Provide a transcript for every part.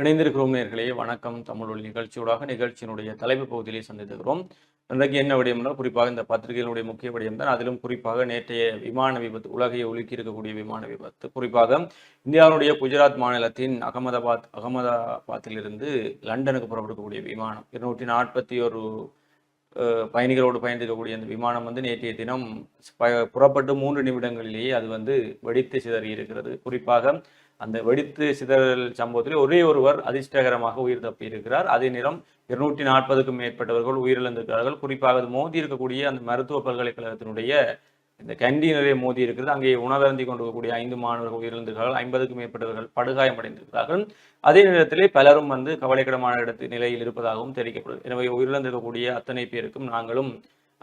இணைந்திருக்கிறோம் நேர்களே. வணக்கம். தமிழ் ஒளி நிகழ்ச்சியோடாக நிகழ்ச்சியினுடைய தலைப்பு பகுதியிலே சந்தித்துகிறோம் இன்றைக்கு என்ன விடயம் என்றால் குறிப்பாக இந்த பத்திரிகைகளுடைய முக்கிய விடயம் தான். அதிலும் குறிப்பாக நேற்றைய விமான விபத்து உலகையை ஒழுக்கி இருக்கக்கூடிய விமான விபத்து. குறிப்பாக இந்தியாவுடைய குஜராத் மாநிலத்தின் அகமதாபாத் அகமதாபாத்திலிருந்து லண்டனுக்கு புறப்படக்கூடிய விமானம். இருநூற்றி நாற்பத்தி ஒரு பயணிகளோடு பயணிக்கக்கூடிய அந்த விமானம் வந்து நேற்றைய தினம் புறப்பட்டு மூன்று நிமிடங்களிலேயே அது வந்து வெடித்து சிதறி இருக்கிறது குறிப்பாக அந்த வெடித்து சிதறல் சம்பவத்தில் ஒரே ஒருவர் அதிர்ஷ்டகரமாக உயிர் தப்பி இருக்கிறார் அதே நேரம் இருநூற்றி நாற்பதுக்கும் மேற்பட்டவர்கள் உயிரிழந்திருக்கிறார்கள். குறிப்பாக அது மோதி இருக்கக்கூடிய அந்த மருத்துவ பல்கலைக்கழகத்தினுடைய இந்த கேண்டீனரே மோதி இருக்கிறது. அங்கே உணவருந்தி கொண்டிருக்கக்கூடிய ஐந்து மாணவர்கள் உயிரிழந்திருக்கிறார்கள். ஐம்பதுக்கும் மேற்பட்டவர்கள் படுகாயமடைந்திருக்கிறார்கள். அதே நேரத்திலே பலரும் வந்து கவலைக்கிடமான இடத்து நிலையில் இருப்பதாகவும் தெரிவிக்கப்படுது எனவே உயிரிழந்திருக்கக்கூடிய அத்தனை பேருக்கும் நாங்களும்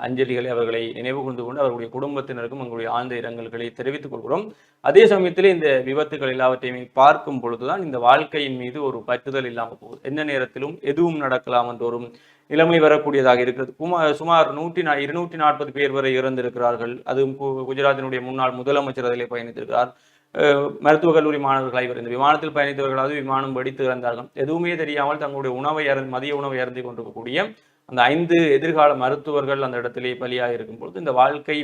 அஞ்சலிகளை அவர்களை நினைவு கூர்ந்து கொண்டு அவர்களுடைய குடும்பத்தினருக்கும் அவங்களுடைய ஆழ்ந்த இரங்கல்களை தெரிவித்துக் கொள்கிறோம். அதே சமயத்தில் இந்த விபத்துகள் எல்லாவற்றையும் பார்க்கும் பொழுதுதான் இந்த வாழ்க்கையின் மீது ஒரு பற்றுதல் இல்லாமல் போகுது. எந்த நேரத்திலும் எதுவும் நடக்கலாம் என்ற நிலைமை வரக்கூடியதாக இருக்கிறது. சுமார் நூற்றி நா இருநூற்றி நாற்பது பேர் வரை இறந்திருக்கிறார்கள். அதுவும் கு- குஜராத்தினுடைய முன்னாள் முதலமைச்சர் அதிலே பயணித்திருக்கிறார். அஹ் மருத்துவக் கல்லூரி மாணவர்கள் ஐவர் இந்த விமானத்தில் பயணித்தவர்களாவது விமானம் வெடித்து இறந்தார்கள். எதுவுமே தெரியாமல் தங்களுடைய உணவை அருந்தி மதிய உணவை அருந்தி கொண்டிருக்கக்கூடிய அந்த ஐந்து எதிர்கால மருத்துவர்கள் அந்த இடத்திலே பலியாக இருக்கும் பொழுது இந்த வாழ்க்கை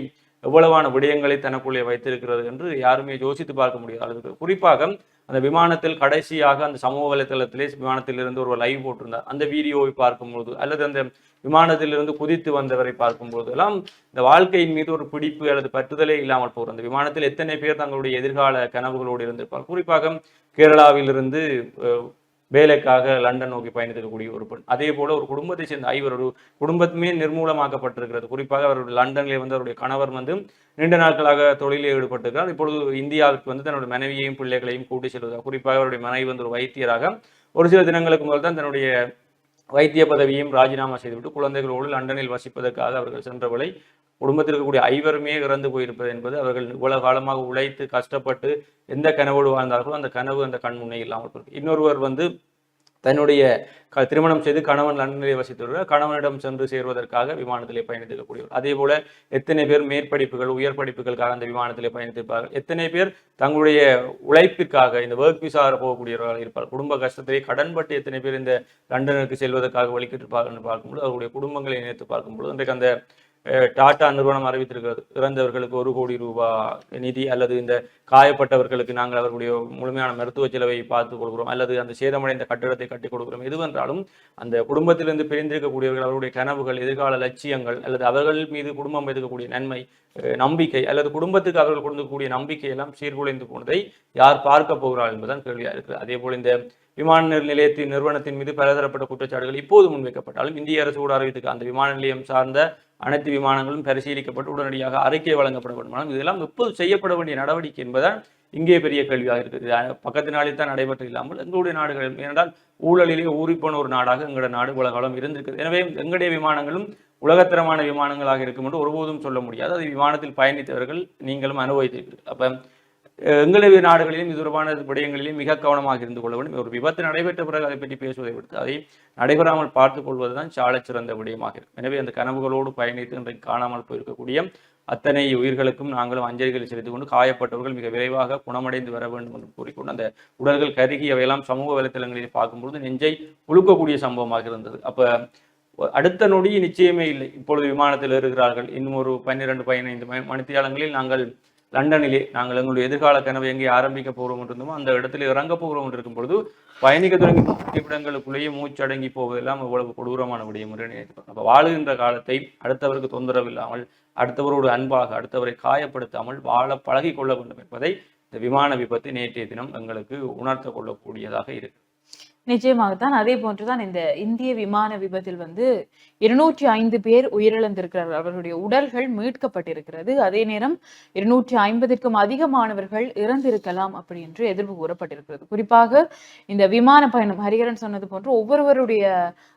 எவ்வளவான விடயங்களை தனக்குள்ளே வைத்திருக்கிறது என்று யாருமே யோசித்து பார்க்க முடியாத அளவுக்கு. குறிப்பாக அந்த விமானத்தில் கடைசியாக அந்த சமூக வலைத்தளத்திலே விமானத்திலிருந்து ஒரு லைவ் போட்டிருந்தார். அந்த வீடியோவை பார்க்கும்போது அல்லது அந்த விமானத்திலிருந்து குதித்து வந்தவரை பார்க்கும்போது எல்லாம் இந்த வாழ்க்கையின் மீது ஒரு பிடிப்பு அல்லது பற்றுதலே இல்லாமல் போகிற அந்த விமானத்தில் எத்தனை பேர் தங்களுடைய எதிர்கால கனவுகளோடு இருந்திருப்பார் குறிப்பாக கேரளாவிலிருந்து வேலைக்காக லண்டன் நோக்கி பயணித்திருக்கக்கூடிய ஒரு பெண். அதே போல ஒரு குடும்பத்தை சேர்ந்த ஐவர் ஒரு குடும்பத்துமே நிர்மூலமாக்கப்பட்டிருக்கிறது. குறிப்பாக அவர் லண்டனில் வந்து அவருடைய கணவர் வந்து நீண்ட நாட்களாக தொழிலில் ஈடுபட்டிருக்கிறார். இப்பொழுது இந்தியாவுக்கு வந்து தன்னுடைய மனைவியையும் பிள்ளைகளையும் கூட்டி செல்வதாக குறிப்பாக அவருடைய மனைவி வந்து ஒரு வைத்தியராக ஒரு சில தினங்களுக்கு முதல் தான் தன்னுடைய வைத்திய பதவியையும் ராஜினாமா செய்துவிட்டு குழந்தைகளோடு லண்டனில் வசிப்பதற்காக அவர்கள் சென்றவளை குடும்பத்தில் இருக்கக்கூடிய ஐவருமே இறந்து போயிருப்பது என்பது அவர்கள் இவ்வளவு காலமாக உழைத்து கஷ்டப்பட்டு எந்த கனவோடு வாழ்ந்தார்களோ அந்த கனவு அந்த கண் முன்னே இல்லாமல் போயிருக்கு. இன்னொருவர் வந்து தன்னுடைய க- திருமணம் செய்து கணவன் லண்டனிலே வசித்து வருகிறார் கணவனிடம் சென்று சேர்வதற்காக விமானத்திலே பயணித்திருக்கக்கூடியவர். அதே போல எத்தனை பேர் மேற்படிப்புகள் உயர் படிப்புகளுக்காக அந்த விமானத்திலே பயணித்திருப்பார்கள். எத்தனை பேர் தங்களுடைய உழைப்பிற்காக இந்த ஒர்க் விசா போகக்கூடியவர்கள் இருப்பார் குடும்ப கஷ்டத்திலே கடன்பட்டு எத்தனை பேர் இந்த லண்டனுக்கு செல்வதற்காக வழிகிட்டிருப்பார்கள் என்று பார்க்கும்போது அவருடைய குடும்பங்களை நினைத்து பார்க்கும்போது இன்றைக்கு அந்த டாடா நிறுவனம் அறிவித்திருக்கிறது. இறந்தவர்களுக்கு ஒரு கோடி ரூபாய் நிதி அல்லது இந்த காயப்பட்டவர்களுக்கு நாங்கள் அவர்களுடைய முழுமையான மருத்துவ செலவை பார்த்துக் கொள்கிறோம். அல்லது அந்த சேதமடைந்த கட்டிடத்தை கட்டிக் கொடுக்கிறோம். எதுவென்றாலும் அந்த குடும்பத்திலிருந்து பிரிந்திருக்கக்கூடியவர்கள் அவருடைய கனவுகள் எதிர்கால லட்சியங்கள் அல்லது அவர்கள் மீது குடும்பம் வைக்கக்கூடிய நன்மை நம்பிக்கை அல்லது குடும்பத்துக்கு அவர்கள் கொடுக்கக்கூடிய நம்பிக்கை எல்லாம் சீர்குலைந்து போனதை யார் பார்க்க போகிறார் என்பதுதான் கேள்வியா இருக்குது. அதே போல இந்த விமான நிலையத்தின் நிறுவனத்தின் மீது பலதரப்பட்ட குற்றச்சாட்டுகள் இப்போது முன்வைக்கப்பட்டாலும் இந்திய அரசு கூட அறிவித்துக்கு அந்த விமான நிலையம் சார்ந்த அனைத்து விமானங்களும் பரிசீலிக்கப்பட்டு உடனடியாக அறிக்கை வழங்கப்பட வேண்டும். இதெல்லாம் எப்போது செய்யப்பட வேண்டிய நடவடிக்கை என்பதுதான் இங்கே பெரிய கேள்வியாக இருக்குது. பக்கத்து நாளில் தான் நடைபெற்று இல்லாமல் எங்களுடைய நாடுகள் ஏனென்றால் ஊழலிலே ஊறிப்போன ஒரு நாடாக எங்களுடைய நாடு உலகாலம் இருந்திருக்குது எனவே எங்களுடைய விமானங்களும் உலகத்தரமான விமானங்களாக இருக்கும் என்று ஒருபோதும் சொல்ல முடியாது. அது விமானத்தில் பயணித்தவர்கள் நீங்களும் அனுபவித்திருக்கிறீர்கள். அப்போ எங்களுடைய நாடுகளிலும் இது தொடர்பான விடயங்களிலும் மிக கவனமாக இருந்து கொள்ள வேண்டும். ஒரு விபத்து நடைபெற்ற பிறகு அதை பற்றி பேசுவதை விடுத்து அதை நடைபெறாமல் பார்த்துக் கொள்வதுதான் சாலச் சிறந்த விடயமாக இருக்கும் எனவே அந்த கனவுகளோடு பயணித்து இன்றைக்கு காணாமல் போயிருக்கக்கூடிய அத்தனை உயிர்களுக்கும் நாங்களும் அஞ்சலிகளை செலுத்திக் கொண்டு காயப்பட்டவர்கள் மிக விரைவாக குணமடைந்து வர வேண்டும் என்று கூறிக்கொண்டு அந்த உடல்கள் கருகி அவையெல்லாம் சமூக வலைத்தளங்களில் பார்க்கும்பொழுது நெஞ்சை உழுக்கக்கூடிய சம்பவமாக இருந்தது. அப்ப அடுத்த நொடி நிச்சயமே இல்லை. இப்பொழுது விமானத்தில் இருக்கிறார்கள் இன்னும் ஒரு பன்னிரண்டு பதினைந்து மணித்தியாலங்களில் நாங்கள் லண்டனிலே நாங்கள் எங்களுடைய எதிர்கால கனவை எங்கே ஆரம்பிக்க போகிறோம் என்று இருந்தோமோ அந்த இடத்துல இறங்க போகிறோம் என்று இருக்கும் பொழுது பயணிக்க தொடங்கி நிமிடங்களுக்குள்ளேயே மூச்சடங்கி போவதெல்லாம் இவ்வளவு கொடூரமான விடயம் என்று வாழுகின்ற காலத்தை அடுத்தவருக்கு தொந்தரவு இல்லாமல் அடுத்தவரோடு அன்பாக அடுத்தவரை காயப்படுத்தாமல் வாழ பழகி கொள்ள வேண்டும் என்பதை இந்த விமான விபத்து நேற்றைய தினம் எங்களுக்கு உணர்த்த கொள்ளக்கூடியதாக இருக்கு. நிச்சயமாகத்தான். அதே போன்றுதான் இந்த இந்திய விமான விபத்தில் வந்து இருநூற்றி ஐந்து பேர் உயிரிழந்திருக்கிறார்கள். அவர்களுடைய உடல்கள் மீட்கப்பட்டிருக்கிறது. அதே நேரம் இருநூற்றி ஐம்பதிற்கும் அதிகமானவர்கள் இறந்திருக்கலாம் அப்படி என்று எதிர்ப்பு கூறப்பட்டிருக்கிறது. குறிப்பாக இந்த விமான பயணம் ஹரிகரன் சொன்னது போன்று ஒவ்வொருவருடைய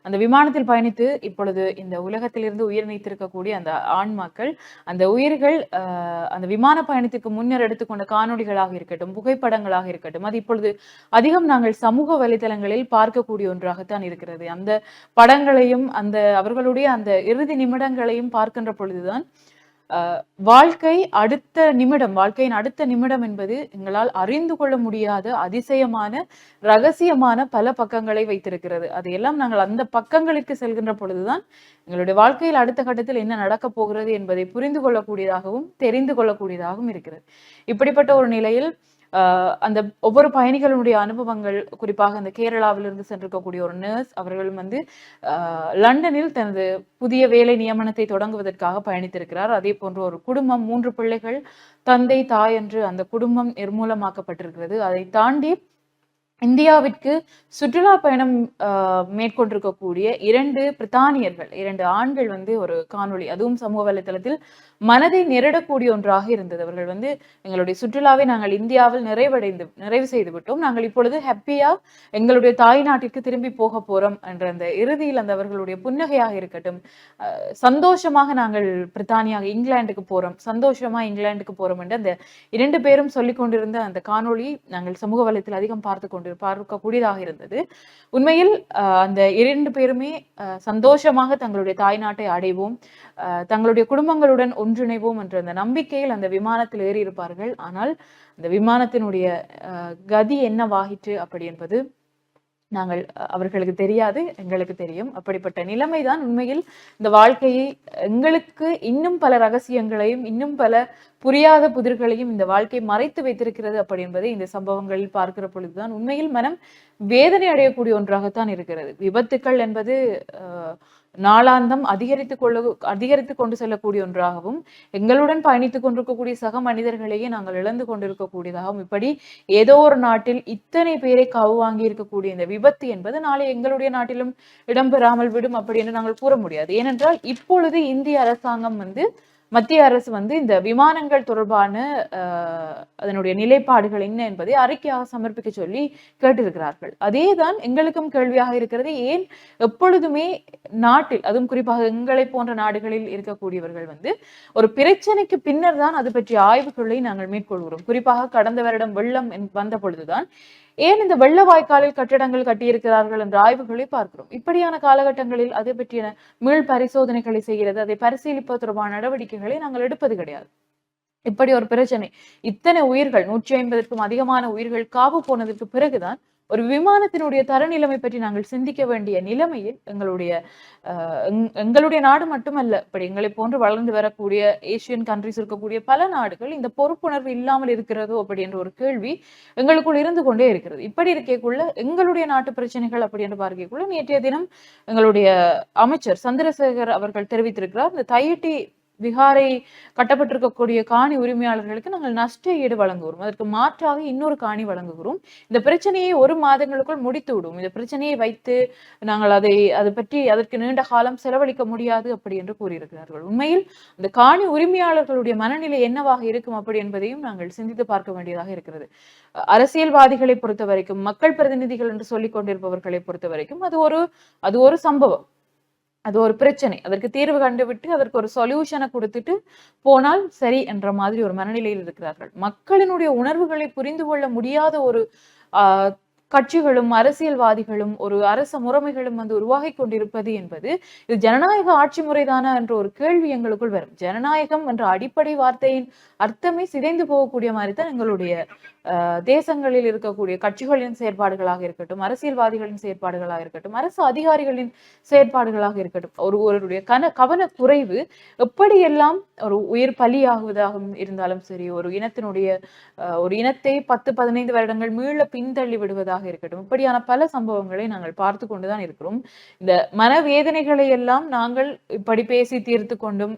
அந்த விமானத்தில் பயணித்து இப்பொழுது இந்த உலகத்திலிருந்து உயிர் நீத்திருக்கக்கூடிய அந்த ஆன்மாக்கள் அந்த உயிர்கள் ஆஹ், அந்த விமான பயணத்துக்கு முன்னர் எடுத்துக்கொண்ட காணொளிகளாக இருக்கட்டும் புகைப்படங்களாக இருக்கட்டும் அது இப்பொழுது அதிகம் நாங்கள் சமூக வலைதளங்களில் நேரில் பார்க்கக்கூடிய ஒன்றாகத்தான் இருக்கிறது. அந்த படங்களையும் அந்த அவர்களுடைய அந்த இறுதி நிமிடங்களையும் பார்க்கின்ற பொழுதுதான் வாழ்க்கை அடுத்த நிமிடம் வாழ்க்கையின் அடுத்த நிமிடம் என்பது எங்களால் அறிந்து கொள்ள முடியாத அதிசயமான ரகசியமான பல பக்கங்களை வைத்திருக்கிறது. அதையெல்லாம் நாங்கள் அந்த பக்கங்களுக்கு செல்கின்ற பொழுதுதான் எங்களுடைய வாழ்க்கையில் அடுத்த கட்டத்தில் என்ன நடக்கப் போகிறது என்பதை புரிந்து கொள்ளக்கூடியதாகவும் தெரிந்து கொள்ளக்கூடியதாகவும் இருக்கிறது. இப்படிப்பட்ட ஒரு நிலையில் அந்த ஒவ்வொரு பயணிகளுடைய அனுபவங்கள் குறிப்பாக அந்த கேரளாவிலிருந்து சென்றிருக்கக்கூடிய ஒரு நர்ஸ் அவர்கள் வந்து லண்டனில் தனது புதிய வேலை நியமனத்தை தொடங்குவதற்காக பயணித்திருக்கிறார். அதே போன்ற ஒரு குடும்பம் மூன்று பிள்ளைகள் தந்தை தாய் என்று அந்த குடும்பம் நிர்மூலமாக்கப்பட்டிருக்கிறது. அதை தாண்டி இந்தியாவிற்கு சுற்றுலா பயணம் ஆஹ், மேற்கொண்டிருக்கக்கூடிய இரண்டு பிரித்தானியர்கள் இரண்டு ஆண்கள் வந்து ஒரு காணொளி அதுவும் சமூக வலைதளத்தில் மனதை நெருடக்கூடிய ஒன்றாக இருந்தது. அவர்கள் வந்து எங்களுடைய சுற்றுலாவை நாங்கள் இந்தியாவில் நிறைவடைந்து நிறைவு செய்து விட்டோம். நாங்கள் இப்பொழுது ஹாப்பியா எங்களுடைய தாய் நாட்டிற்கு திரும்பி போக போறோம் என்ற அந்த இறுதியில் அந்த அவர்களுடைய புன்னகையாக இருக்கட்டும் சந்தோஷமாக நாங்கள் பிரித்தானியாக இங்கிலாந்துக்கு போறோம். சந்தோஷமா இங்கிலாந்துக்கு போறோம் என்று அந்த இரண்டு பேரும் சொல்லிக் கொண்டிருந்த அந்த காணொளி நாங்கள் சமூக வலயத்தில் அதிகம் பார்த்து கொண்டு பார்க்கக்கூடியதாக இருந்தது. உண்மையில் அந்த இரண்டு பேருமே சந்தோஷமாக தங்களுடைய தாய்நாட்டை அடைவோம். தங்களுடைய குடும்பங்களுடன் ஒன்றிணைவோம் என்ற அந்த நம்பிக்கையில் அந்த விமானத்தில் ஏறி இருப்பார்கள் ஆனால் அந்த விமானத்தினுடைய கதி என்னவாகிற்று அப்படி என்பது நாங்கள் அவர்களுக்கு தெரியாது எங்களுக்கு தெரியும். அப்படிப்பட்ட நிலைமைதான் உண்மையில் இந்த வாழ்க்கையை எங்களுக்கு இன்னும் பல ரகசியங்களையும் இன்னும் பல புரியாத புதிர்களையும் இந்த வாழ்க்கை மறைத்து வைத்திருக்கிறது அப்படி என்பதை இந்த சம்பவங்களில் பார்க்கிற பொழுதுதான் உண்மையில் மனம் வேதனை அடையக்கூடிய ஒன்றாகத்தான் இருக்கிறது. விபத்துக்கள் என்பது அஹ், நாளாந்தம் அதிகரித்து கொள்ள அதிகரித்து கொண்டு செல்லக்கூடிய ஒன்றாகவும் எங்களுடன் பயணித்துக் கொண்டிருக்கக்கூடிய சக மனிதர்களையே நாங்கள் இழந்து கொண்டிருக்கக்கூடியதாகவும் இப்படி ஏதோ ஒரு நாட்டில் இத்தனை பேரை காவு வாங்கி இருக்கக்கூடிய இந்த விபத்து என்பது நாளை எங்களுடைய நாட்டிலும் இடம்பெறாமல் விடும் அப்படி என்று நாங்கள் கூற முடியாது. ஏனென்றால் இப்பொழுது இந்திய அரசாங்கம் வந்து மத்திய அரசு வந்து இந்த விமானங்கள் தொடர்பான அதனுடைய நிலைப்பாடுகள் என்ன என்பதை அறிக்கையாக சமர்ப்பிக்க சொல்லி கேட்டிருக்கிறார்கள். அதேதான் எங்களுக்கும் கேள்வியாக இருக்கிறது. ஏன் எப்பொழுதுமே நாட்டில் அதுவும் குறிப்பாக எங்களை போன்ற நாடுகளில் இருக்கக்கூடியவர்கள் வந்து ஒரு பிரச்சனைக்கு பின்னர் தான் அது பற்றிய ஆய்வுகளை நாங்கள் மேற்கொள்கிறோம். குறிப்பாக கடந்த வருடம் வெள்ளம் வந்த பொழுதுதான் ஏன் இந்த வெள்ள வாய்க்காலில் கட்டிடங்கள் கட்டியிருக்கிறார்கள் என்ற ஆய்வுகளை பார்க்கிறோம். இப்படியான காலகட்டங்களில் அது பற்றிய மீள் பரிசோதனைகளை செய்கிறது. அதை பரிசீலிப்பது தொடர்பான நடவடிக்கைகளை நாங்கள் எடுப்பது கிடையாது. இப்படி ஒரு பிரச்சனை. இத்தனை உயிர்கள் நூற்றி ஐம்பதற்கும் அதிகமான உயிர்கள் காவு போனதற்கு பிறகுதான் ஒரு விமானத்தினுடைய தரநிலைமை பற்றி நாங்கள் சிந்திக்க வேண்டிய நிலைமையில் எங்களுடைய எங்களுடைய நாடு மட்டுமல்ல இப்படி எங்களை போன்று வளர்ந்து வரக்கூடிய ஏசியன் கண்ட்ரிஸ் இருக்கக்கூடிய பல நாடுகள் இந்த பொறுப்புணர்வு இல்லாமல் இருக்கிறதோ அப்படி என்ற ஒரு கேள்வி எங்களுக்குள் இருந்து கொண்டே இருக்கிறது. இப்படி இருக்கக்குள்ள எங்களுடைய நாட்டு பிரச்சனைகள் அப்படி என்று பார்க்கக்குள்ள நேற்றைய தினம் எங்களுடைய அமைச்சர் சந்திரசேகர் அவர்கள் தெரிவித்திருக்கிறார். இந்த தையட்டி விகாரை கட்டப்பட்டிருக்கக்கூடிய காணி உரிமையாளர்களுக்கு நாங்கள் நஷ்ட ஈடு வழங்குகிறோம். அதற்கு மாற்றாக இன்னொரு காணி வழங்குகிறோம். இந்த பிரச்சனையை ஒரு மாதங்களுக்குள் முடித்து விடும் இந்த பிரச்சனையை வைத்து நாங்கள் அதை அதை பற்றி அதற்கு நீண்ட காலம் செலவழிக்க முடியாது அப்படி என்று கூறியிருக்கிறார்கள். உண்மையில் அந்த காணி உரிமையாளர்களுடைய மனநிலை என்னவாக இருக்கும் அப்படி என்பதையும் நாங்கள் சிந்தித்து பார்க்க வேண்டியதாக இருக்கிறது. அஹ் அரசியல்வாதிகளை பொறுத்த வரைக்கும் மக்கள் பிரதிநிதிகள் என்று சொல்லிக் கொண்டிருப்பவர்களை பொறுத்த வரைக்கும் அது ஒரு அது ஒரு சம்பவம். அது ஒரு பிரச்சனை. அதற்கு தீர்வு கண்டுவிட்டு அதற்கு ஒரு சொல்யூஷனை கொடுத்துட்டு போனால் சரி என்ற மாதிரி ஒரு மனநிலையில் இருக்கிறார்கள். மக்களினுடைய உணர்வுகளை புரிந்து கொள்ள முடியாத ஒரு ஆஹ் கட்சிகளும் அரசியல்வாதிகளும் ஒரு அரச முறைமைகளும் வந்து உருவாகி கொண்டிருப்பது என்பது இது ஜனநாயக ஆட்சி முறைதானா என்ற ஒரு கேள்வி எங்களுக்குள் வரும். ஜனநாயகம் என்ற அடிப்படை வார்த்தையின் அர்த்தமே சிதைந்து போகக்கூடிய மாதிரி தான் எங்களுடைய ஆஹ் தேசங்களில் இருக்கக்கூடிய கட்சிகளின் செயற்பாடுகளாக இருக்கட்டும் அரசியல்வாதிகளின் செயற்பாடுகளாக இருக்கட்டும் அரசு அதிகாரிகளின் செயற்பாடுகளாக இருக்கட்டும் ஒரு ஒருவருடைய கன கவன குறைவு எப்படியெல்லாம் ஒரு உயிர் பலியாகுவதாக இருந்தாலும் சரி ஒரு இனத்தினுடைய ஒரு இனத்தை பத்து பதினைந்து வருடங்கள் மீள பின்தள்ளி விடுவதாக இருக்கட்டும். இப்படியான பல சம்பவங்களை நாங்கள் பார்த்து கொண்டுதான் இருக்கிறோம். இந்த மனவேதனைகளை எல்லாம் நாங்கள் இப்படி பேசி தீர்த்து கொண்டும்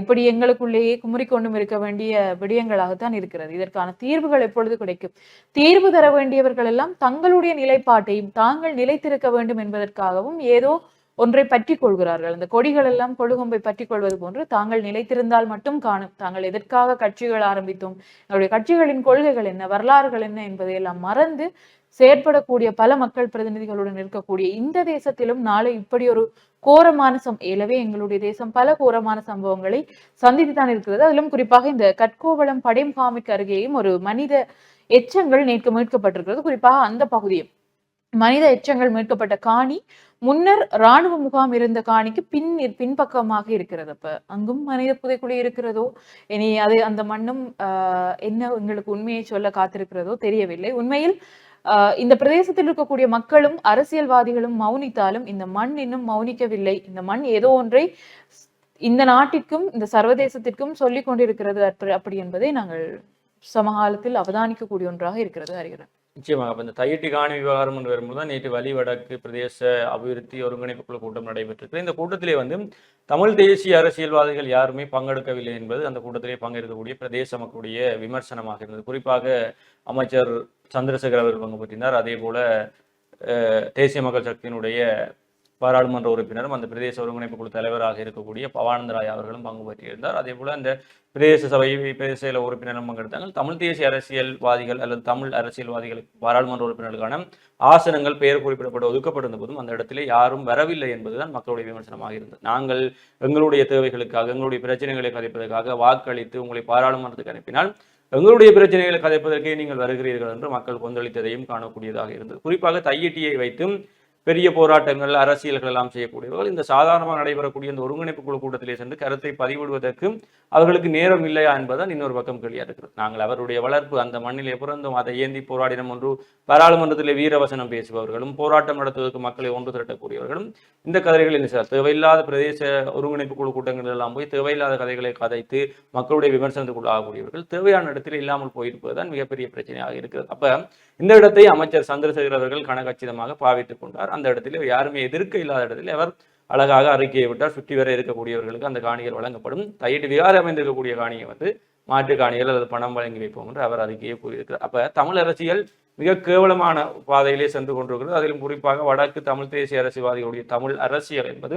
இப்படி எங்களுக்குள்ளேயே குமுறிக்கொண்டும் இருக்க வேண்டிய விடயங்களாகத்தான் இருக்கிறது. இதற்கான தீர்வுகள் எப்பொழுது கிடைக்கும்? தீர்வு தர வேண்டியவர்கள் எல்லாம் தங்களுடைய நிலைப்பாட்டையும் தாங்கள் நிலைத்திருக்க வேண்டும் என்பதற்காகவும் ஏதோ ஒன்றை பற்றி கொள்கிறார்கள். அந்த கொடிகள் எல்லாம் கொழுகொம்பை பற்றி கொள்வது போன்று தாங்கள் நிலைத்திருந்தால் மட்டும் காணும். தாங்கள் எதற்காக கட்சிகள் ஆரம்பித்தோம்? எங்களுடைய கட்சிகளின் கொள்கைகள் என்ன? வரலாறுகள் என்ன என்பதை எல்லாம் மறந்து செயற்படக்கூடிய பல மக்கள் பிரதிநிதிகளுடன் இருக்கக்கூடிய இந்த தேசத்திலும் நாளை இப்படி ஒரு கோரமான சம் ஏலவே எங்களுடைய தேசம் பல கோரமான சம்பவங்களை சந்தித்து தான் இருக்கிறது. அதிலும் குறிப்பாக இந்த கட்கோவளம் படைம் அருகேயும் ஒரு மனித எச்சங்கள் நேற்று மீட்கப்பட்டிருக்கிறது. குறிப்பாக அந்த பகுதியும். மனித எச்சங்கள் மீட்கப்பட்ட காணி முன்னர் ராணுவ முகாம் இருந்த காணிக்கு பின் பின்பக்கமாக இருக்கிறது. அப்ப அங்கும் மனித புதைக்குழி இருக்கிறதோ? இனி அது அந்த மண்ணும் ஆஹ், என்ன எங்களுக்கு உண்மையை சொல்ல காத்திருக்கிறதோ தெரியவில்லை. உண்மையில் இந்த பிரதேசத்தில் இருக்கக்கூடிய மக்களும் அரசியல்வாதிகளும் மௌனித்தாலும் இந்த மண் இன்னும் மௌனிக்கவில்லை. இந்த மண் ஏதோ ஒன்றை இந்த நாட்டிற்கும் இந்த சர்வதேசத்திற்கும் சொல்லிக் கொண்டிருக்கிறது அப்படி- அப்படி என்பதை நாங்கள் சமகாலத்தில் அவதானிக்கக்கூடிய ஒன்றாக இருக்கிறது அறிகிறேன். நிச்சயமாக. அப்ப இந்த தையிட்டு காணி விவகாரம் என்று வரும்போது தான் நேற்று வலி வடக்கு பிரதேச அபிவிருத்தி ஒருங்கிணைப்பு குழு கூட்டம் நடைபெற்றிருக்கு இந்த கூட்டத்திலே வந்து தமிழ் தேசிய அரசியல்வாதிகள் யாருமே பங்கெடுக்கவில்லை என்பது அந்த கூட்டத்திலே பங்கெடுக்கக்கூடிய பிரதேச மக்களுடைய விமர்சனமாக இருந்தது. குறிப்பாக அமைச்சர் சந்திரசேகர் அவர்கள் பங்கு பெற்றினார் அதே போல தேசிய மக்கள் சக்தியினுடைய பாராளுமன்ற உறுப்பினரும் அந்த பிரதேச ஒருங்கிணைப்பு குழு தலைவராக இருக்கக்கூடிய பவானந்தராய் அவர்களும் பங்கு பற்றியிருந்தார். அதே போல அந்த பிரதேச சபை பிரதேச உறுப்பினரும் பங்கெடுத்தாங்க தமிழ் தேசிய அரசியல்வாதிகள் அல்லது தமிழ் அரசியல்வாதிகளுக்கு பாராளுமன்ற உறுப்பினர்களுக்கான ஆசனங்கள் பெயர் குறிப்பிடப்பட்டு ஒதுக்கப்பட்டிருந்த போதும் அந்த இடத்திலே யாரும் வரவில்லை என்பதுதான் மக்களுடைய விமர்சனமாக இருந்தது. நாங்கள் எங்களுடைய தேவைகளுக்காக எங்களுடைய பிரச்சனைகளை கதைப்பதற்காக வாக்களித்து உங்களை பாராளுமன்றத்துக்கு அனுப்பினால் எங்களுடைய பிரச்சனைகளை கதைப்பதற்கே நீங்கள் வருகிறீர்கள் என்று மக்கள் கொந்தளித்ததையும் காணக்கூடியதாக இருந்தது. குறிப்பாக தையிட்டியை வைத்தும் பெரிய போராட்டங்கள் அரசியல்கள் எல்லாம் செய்யக்கூடியவர்கள் இந்த சாதாரணமாக நடைபெறக்கூடிய இந்த ஒருங்கிணைப்பு குழு கூட்டத்திலே சென்று கருத்தை பதிவிடுவதற்கு அவர்களுக்கு நேரம் இல்லையா என்பதுதான் இன்னொரு பக்கம் கேள்வியா இருக்கிறது. நாங்கள் அவருடைய வளர்ப்பு அந்த மண்ணிலே பிறந்தோம் அதை ஏந்தி போராடினம் ஒன்று பாராளுமன்றத்திலே வீரவசனம் பேசுபவர்களும் போராட்டம் நடத்துவதற்கு மக்களை ஒன்று திரட்டக்கூடியவர்களும் இந்த கதைகள் என்ன சார்? தேவையில்லாத பிரதேச ஒருங்கிணைப்பு குழு கூட்டங்கள் எல்லாம் போய் தேவையில்லாத கதைகளை கதைத்து மக்களுடைய விமர்சனத்துக்குள் ஆகக்கூடியவர்கள் தேவையான இடத்தில் இல்லாமல் போயிருப்பதுதான் மிகப்பெரிய பிரச்சனையாக இருக்கிறது. அப்ப இந்த இடத்தை அமைச்சர் சந்திரசேகர் அவர்கள் கனகச்சிதமாக பாவித்துக் கொண்டார். அந்த இடத்துல யாருமே எதிர்க்க இல்லாத இடத்துல அவர் அழகாக அறிக்கையை விட்டால் சுற்றி வர இருக்கக்கூடியவர்களுக்கு அந்த காணிகள் வழங்கப்படும். தையிட்டு விகாரம் அமைந்திருக்கக்கூடிய காணியை வந்து மாற்று காணிகள் அல்லது பணம் வழங்கி வைப்போம் என்று அவர் அறிக்கையை கூறியிருக்கிறார். அப்ப தமிழ் அரசியல் மிக கேவலமான பாதையிலே சென்று கொண்டிருக்கிறது. அதிலும் குறிப்பாக வடக்கு தமிழ் தேசிய அரசியல்வாதிகளுடைய தமிழ் அரசியல் என்பது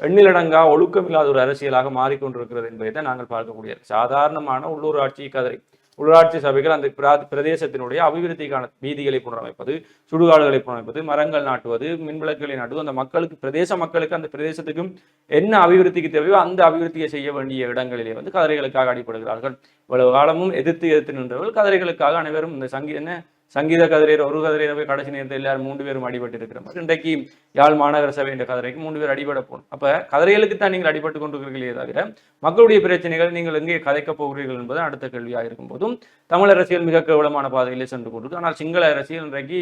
எண்ணிலடங்கா ஒழுக்கமில்லாத ஒரு அரசியலாக மாறிக்கொண்டிருக்கிறது என்பதை தான் நாங்கள் பார்க்கக்கூடியது. சாதாரணமான உள்ளூராட்சி கதிரை உள்ளாட்சி சபைகள் அந்த பிரா- பிரதேசத்தினுடைய அபிவிருத்திக்கான வீதிகளை புனரமைப்பது சுடுகாடுகளை புனரமைப்பது மரங்கள் நாட்டுவது மின்விளக்குகளை நாட்டுவது அந்த மக்களுக்கு பிரதேச மக்களுக்கு அந்த பிரதேசத்துக்கும் என்ன அபிவிருத்திக்கு தேவையோ அந்த அபிவிருத்தியை செய்ய வேண்டிய இடங்களிலே வந்து கதிரைகளுக்காக அடிபடுகிறார்கள். இவ்வளவு காலமும் எதிர்த்து எதிர்த்து நின்றவர்கள் கதிரைகளுக்காக அனைவரும் இந்த சங்கீத என்ன சங்கீத கதிரையர் ஒரு கதிரையை போய் கடைசி நேரத்தில் எல்லாரும் மூன்று பேரும் அடிபட்டு இருக்கிற மாதிரி இன்றைக்கு யாழ் மாநகர சபை என்ற கதிரைக்கு மூன்று பேர் அடிபட போகணும் அப்ப கதிரைகளுக்கு தான் நீங்கள் அடிபட்டு கொண்டிருக்கிறீர்களே தவிர மக்களுடைய பிரச்சனைகள் நீங்கள் எங்கே கதைக்கப் போகிறீர்கள் என்பது அடுத்த கேள்வியாக இருக்கும் போதும். தமிழ் அரசியல் மிக கேவலமான பாதையிலே சென்று கொண்டிருக்கு. ஆனால் சிங்கள அரசியல் இன்றைக்கு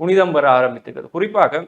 புனிதம் பெற ஆரம்பித்திருக்கிறது. குறிப்பாக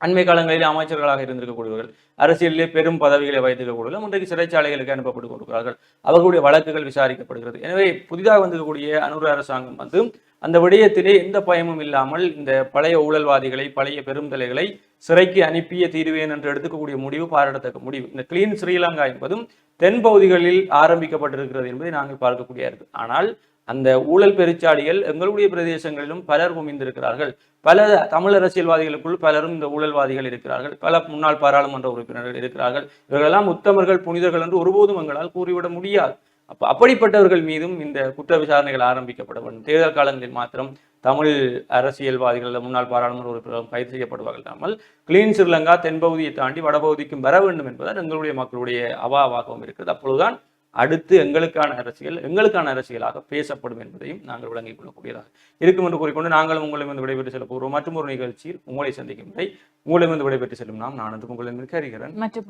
அண்மை காலங்களில் அமைச்சர்களாக இருந்திருக்கக்கூடியவர்கள் அரசியலிலே பெரும் பதவிகளை வைத்திருக்கக்கூடியவர்கள் இன்றைக்கு சிறைச்சாலைகளுக்கு அனுப்பப்பட்டு கொண்டிருக்கிறார்கள். அவர்களுடைய வழக்குகள் விசாரிக்கப்படுகிறது. எனவே புதிதாக வந்திருக்கக்கூடிய அனுர அரசாங்கம் வந்து அந்த விடயத்திலே எந்த பயமும் இல்லாமல் இந்த பழைய ஊழல்வாதிகளை பழைய பெருந்தலைகளை சிறைக்கு அனுப்பிய தீர்வேன் என்று எடுத்துக்கக்கூடிய முடிவு பாராட்டத்தக்க முடிவு. இந்த கிளீன் ஸ்ரீலங்கா என்பதும் தென் பகுதிகளில் ஆரம்பிக்கப்பட்டிருக்கிறது என்பதை நாங்கள் பார்க்கக்கூடிய இருக்கு. ஆனால் அந்த ஊழல் பெருச்சாளிகள் எங்களுடைய பிரதேசங்களிலும் பலர் குமிந்திருக்கிறார்கள் பல தமிழ் அரசியல்வாதிகளுக்குள் பலரும் இந்த ஊழல்வாதிகள் இருக்கிறார்கள். பல முன்னாள் பாராளுமன்ற உறுப்பினர்கள் இருக்கிறார்கள். இவர்களெல்லாம் உத்தமர்கள் புனிதர்கள் என்று ஒருபோதும் எங்களால் கூறிவிட முடியாது. அப்ப அப்படிப்பட்டவர்கள் மீதும் இந்த குற்ற விசாரணைகள் ஆரம்பிக்கப்பட வேண்டும் தேர்தல் காலங்களில் மாத்திரம் தமிழ் அரசியல்வாதிகள் முன்னாள் பாராளுமன்ற உறுப்பினர்கள் கைது செய்யப்படுவார்கள். கிளீன் ஸ்ரீலங்கா தென்பகுதியை தாண்டி வடபகுதிக்கும் வர வேண்டும் என்பதுதான் எங்களுடைய மக்களுடைய அவாவாகவும் இருக்கிறது. அப்பொழுதுதான் அடுத்து எங்களுக்கான அரசியல் எங்களுக்கான அரசியலாக பேசப்படும் என்பதையும் நாங்கள் விளங்கிக் கொள்ளக்கூடியதாக இருக்கும் என்று கூறிக்கொண்டு நாங்களும் உங்களிடம் விடைபெற்று செல்ல போகிறோம் மற்றும் ஒரு நிகழ்ச்சியில் உங்களை சந்திக்கும் வரை உங்களிடம் விடைபெற்று செல்லும் நாம் நான் உங்களிடம் கரிகிறேன் மற்றும்